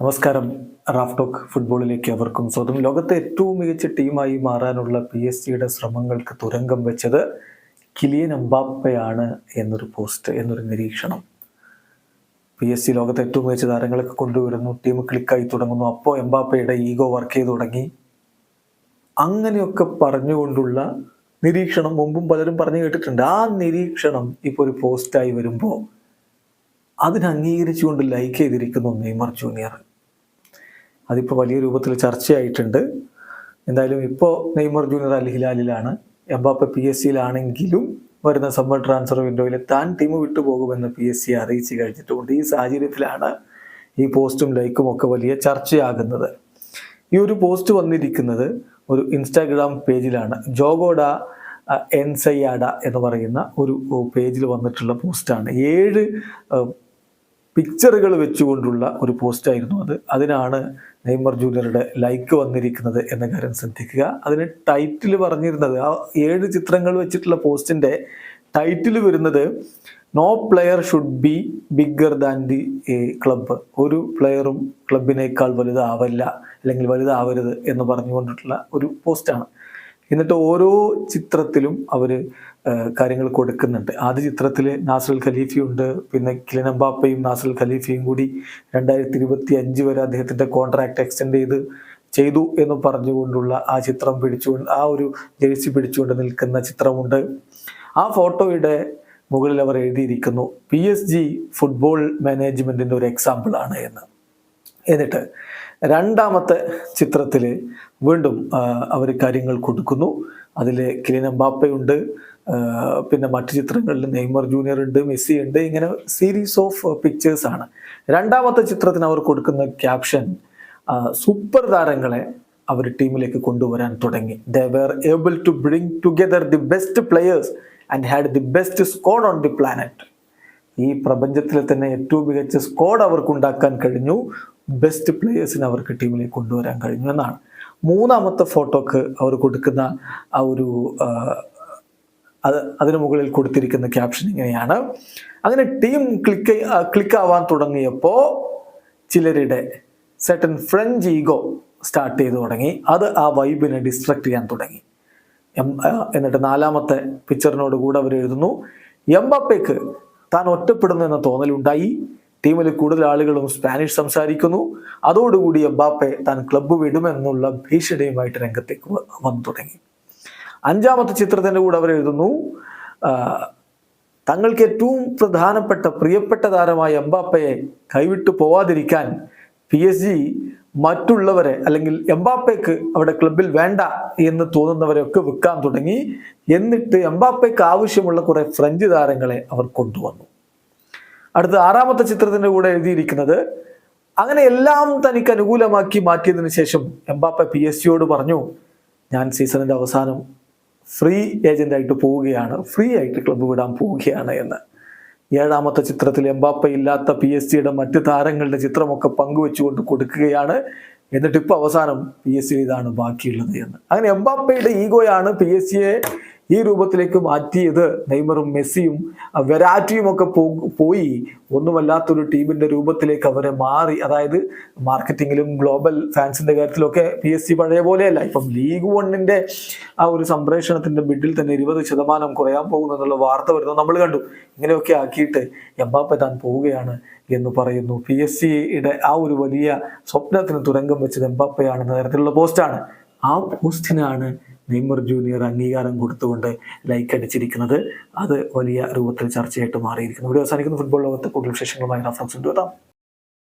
നമസ്കാരം. Raf talk ഫുട്ബോളിലേക്ക് അവർക്കും സ്വന്തം ലോകത്തെ ഏറ്റവും മികച്ച ടീമായി മാറാനുള്ള പി എസ് സിയുടെ ശ്രമങ്ങൾക്ക് തുരങ്കം വെച്ചത് കിലിയൻ അമ്പാപ്പയാണ് എന്നൊരു പോസ്റ്റ് എന്നൊരു നിരീക്ഷണം. പി എസ് സി ലോകത്തെ ഏറ്റവും മികച്ച താരങ്ങളൊക്കെ കൊണ്ടുവരുന്നു. ടീം ക്ലിക്കായി തുടങ്ങുന്നു. അപ്പോൾ എംബാപ്പയുടെ ഈഗോ വർക്ക് ചെയ്ത് തുടങ്ങി. അങ്ങനെയൊക്കെ പറഞ്ഞുകൊണ്ടുള്ള നിരീക്ഷണം മുമ്പും പലരും പറഞ്ഞു കേട്ടിട്ടുണ്ട്. ആ നിരീക്ഷണം ഇപ്പോൾ ഒരു പോസ്റ്റായി വരുമ്പോൾ അതിനംഗീകരിച്ചുകൊണ്ട് ലൈക്ക് ചെയ്തിരിക്കുന്നു നെയ്മർ ജൂനിയർ. അതിപ്പോൾ വലിയ രൂപത്തിൽ ചർച്ചയായിട്ടുണ്ട്. എന്തായാലും ഇപ്പോൾ നെയ്മർ ജൂനിയർ അൽ ഹിലാലിലാണ് എംബാപ്പ പി എസ് സിയിലാണെങ്കിലും വരുന്ന സമ്മർ ട്രാൻസ്ഫർ വിൻഡോയിൽ താൻ ടീം വിട്ടുപോകുമെന്ന് പി എസ് സി അറിയിച്ചു കഴിഞ്ഞിട്ടുമുണ്ട് ഈ സാഹചര്യത്തിലാണ് ഈ പോസ്റ്റും ലൈക്കും ഒക്കെ വലിയ ചർച്ചയാകുന്നത്. ഈ ഒരു പോസ്റ്റ് വന്നിരിക്കുന്നത് ഒരു ഇൻസ്റ്റാഗ്രാം പേജിലാണ്. ജോഗോഡ എൻസയാഡ എന്ന് പറയുന്ന ഒരു പേജിൽ വന്നിട്ടുള്ള പോസ്റ്റാണ്. ഏഴ് പിക്ചറുകൾ വെച്ചുകൊണ്ടുള്ള ഒരു പോസ്റ്റായിരുന്നു അത്. അതിനാണ് നെയ്മർ ജൂനിയറുടെ ലൈക്ക് വന്നിരിക്കുന്നത് എന്ന കാര്യം ശ്രദ്ധിക്കുക. അതിന് ടൈറ്റിൽ പറഞ്ഞിരുന്നത് ആ ഏഴ് ചിത്രങ്ങൾ വെച്ചിട്ടുള്ള പോസ്റ്റിന്റെ ടൈറ്റിൽ വരുന്നത് no player should be bigger than the club ഒരു പ്ലെയറും ക്ലബിനേക്കാൾ വലുതാവല്ല അല്ലെങ്കിൽ വലുതാവരുത് എന്ന് പറഞ്ഞുകൊണ്ടിട്ടുള്ള ഒരു പോസ്റ്റാണ്. എന്നിട്ട് ഓരോ ചിത്രത്തിലും അവർ കാര്യങ്ങൾ കൊടുക്കുന്നുണ്ട്. ആദ്യ ചിത്രത്തിൽ നാസൽ ഖലീഫിയുണ്ട് പിന്നെ കിലനമ്പാപ്പയും നാസൽ ഖലീഫിയും കൂടി രണ്ടായിരത്തി ഇരുപത്തി അഞ്ച് വരെ അദ്ദേഹത്തിന്റെ കോൺട്രാക്ട് എക്സ്റ്റെൻഡ് ചെയ്ത് ചെയ്തു എന്ന് പറഞ്ഞുകൊണ്ടുള്ള ആ ചിത്രം പിടിച്ചുകൊണ്ട് ആ ഒരു ജേഴ്സി പിടിച്ചുകൊണ്ട് നിൽക്കുന്ന ചിത്രമുണ്ട്. ആ ഫോട്ടോയുടെ മുകളിൽ അവർ എഴുതിയിരിക്കുന്നു പി എസ് ജി ഫുട്ബോൾ മാനേജ്മെന്റിന്റെ ഒരു എക്സാമ്പിളാണ് എന്ന്. എന്നിട്ട് രണ്ടാമത്തെ ചിത്രത്തിൽ വീണ്ടും അവർ കാര്യങ്ങൾ കൊടുക്കുന്നു. അതിൽ കിലിൻ എംബാപ്പയുണ്ട് പിന്നെ മറ്റു ചിത്രങ്ങളിൽ നെയ്മർ ജൂനിയർ ഉണ്ട് മെസ്സി ഉണ്ട് ഇങ്ങനെ സീരീസ് ഓഫ് പിക്ചേഴ്സ് ആണ്. രണ്ടാമത്തെ ചിത്രത്തിന് അവർ കൊടുക്കുന്ന ക്യാപ്ഷൻ സൂപ്പർ താരങ്ങളെ അവർ ടീമിലേക്ക് കൊണ്ടുവരാൻ തുടങ്ങി. They were able to bring together the best players and had the best squad on the planet ഈ പ്രപഞ്ചത്തിലെ തന്നെ ഏറ്റവും മികച്ച സ്കോഡ് അവർക്ക് ഉണ്ടാക്കാൻ കഴിഞ്ഞു. ബെസ്റ്റ് പ്ലേയേഴ്സിനെ അവർക്ക് ടീമിലേക്ക് കൊണ്ടുവരാൻ കഴിഞ്ഞു എന്നാണ്. മൂന്നാമത്തെ ഫോട്ടോക്ക് അവർ കൊടുക്കുന്ന ആ ഒരു അത് അതിനു മുകളിൽ കൊടുത്തിരിക്കുന്ന ക്യാപ്ഷൻ ഇങ്ങനെയാണ്. അങ്ങനെ ടീം ക്ലിക്ക് ക്ലിക്ക് ആവാൻ തുടങ്ങിയപ്പോൾ ചിലരുടെ സെട്ടൻ ഫ്രഞ്ച് ഈഗോ സ്റ്റാർട്ട് ചെയ്തു തുടങ്ങി. അത് ആ വൈബിനെ ഡിസ്ട്രക്ട് ചെയ്യാൻ തുടങ്ങി. എന്നിട്ട് നാലാമത്തെ പിക്ചറിനോട് കൂടെ അവർ എഴുതുന്നു എംബാപ്പയ്ക്ക് താൻ ഒറ്റപ്പെടുന്നു എന്ന തോന്നലുണ്ടായി. ടീമിൽ കൂടുതൽ ആളുകളും സ്പാനിഷ് സംസാരിക്കുന്നു. അതോടുകൂടി എംബാപ്പെ താൻ ക്ലബ്ബ് വിടുമെന്നുള്ള ഭീഷണിയുമായിട്ട് രംഗത്തേക്ക് വന്നു തുടങ്ങി. അഞ്ചാമത്തെ ചിത്രത്തിന്റെ കൂടെ അവർ എഴുതുന്നു തങ്ങൾക്ക് ഏറ്റവും പ്രധാനപ്പെട്ട പ്രിയപ്പെട്ട താരമായ എംബാപ്പയെ കൈവിട്ടു പോവാതിരിക്കാൻ പി എസ് ജി മറ്റുള്ളവരെ അല്ലെങ്കിൽ എംബാപ്പയ്ക്ക് അവിടെ ക്ലബിൽ വേണ്ട എന്ന് തോന്നുന്നവരെയൊക്കെ വിൽക്കാൻ തുടങ്ങി. എന്നിട്ട് എംബാപ്പയ്ക്ക് ആവശ്യമുള്ള കുറെ ഫ്രഞ്ച് താരങ്ങളെ അവർ കൊണ്ടുവന്നു. അടുത്ത ആറാമത്തെ ചിത്രത്തിന്റെ കൂടെ എഴുതിയിരിക്കുന്നത്. അങ്ങനെ എല്ലാം തനിക്ക് അനുകൂലമാക്കി മാറ്റിയതിന് ശേഷം എംബാപ്പ പി എസ് സിയോട് പറഞ്ഞു ഞാൻ സീസണിന്റെ അവസാനം ഫ്രീ ഏജന്റ് ആയിട്ട് പോവുകയാണ് ഫ്രീ ആയിട്ട് ക്ലബ്ബ് വിടാൻ പോവുകയാണ് എന്ന്. ഏഴാമത്തെ ചിത്രത്തിൽ എംബാപ്പ ഇല്ലാത്ത പി എസ് സിയുടെ മറ്റ് താരങ്ങളുടെ ചിത്രമൊക്കെ പങ്കുവെച്ചുകൊണ്ട് കൊടുക്കുകയാണ്. എന്നിട്ട് ഇപ്പൊ അവസാനം പി എസ് സി ഇതാണ് ബാക്കിയുള്ളത് എന്ന്. അങ്ങനെ എംബാപ്പയുടെ ഈഗോയാണ് പി എസ് സിയെ ഈ രൂപത്തിലേക്ക് മാറ്റിയത് നെയ്മറും മെസ്സിയും വെരാറ്റിയും ഒക്കെ പോയി ഒന്നുമല്ലാത്തൊരു ടീമിന്റെ രൂപത്തിലേക്ക് അവരെ മാറി. അതായത് മാർക്കറ്റിങ്ങിലും ഗ്ലോബൽ ഫാൻസിന്റെ കാര്യത്തിലൊക്കെ പി എസ് സി പഴയ പോലെയല്ല. ഇപ്പം ലീഗ് വണ്ണിന്റെ ആ ഒരു സംപ്രേഷണത്തിന്റെ ബിഡിൽ തന്നെ ഇരുപത് ശതമാനം കുറയാൻ പോകുന്നു എന്നുള്ള വാർത്ത വരുന്നത് നമ്മൾ കണ്ടു. ഇങ്ങനെയൊക്കെ ആക്കിയിട്ട് എംബാപ്പ താൻ പോവുകയാണ് എന്ന് പറയുന്നു. പി എസ് സിയുടെ ആ ഒരു വലിയ സ്വപ്നത്തിന് തുരങ്കം വെച്ചത് എംബാപ്പയാണെന്ന തരത്തിലുള്ള പോസ്റ്റാണ്. ആ പോസ്റ്റിനാണ് നെയ്മർ ജൂനിയർ അംഗീകാരം കൊടുത്തുകൊണ്ട് ലൈക്ക് അടിച്ചിരിക്കുന്നത്. അത് വലിയ രൂപത്തിൽ ചർച്ചയായിട്ട് മാറിയിരിക്കുന്നു. ഇവിടെ അവസാനിക്കുന്ന. ഫുട്ബോൾ ലോകത്ത് കൂടുതൽ വിശേഷങ്ങളുമായി റഫറൻസ് കൊണ്ടുവരാം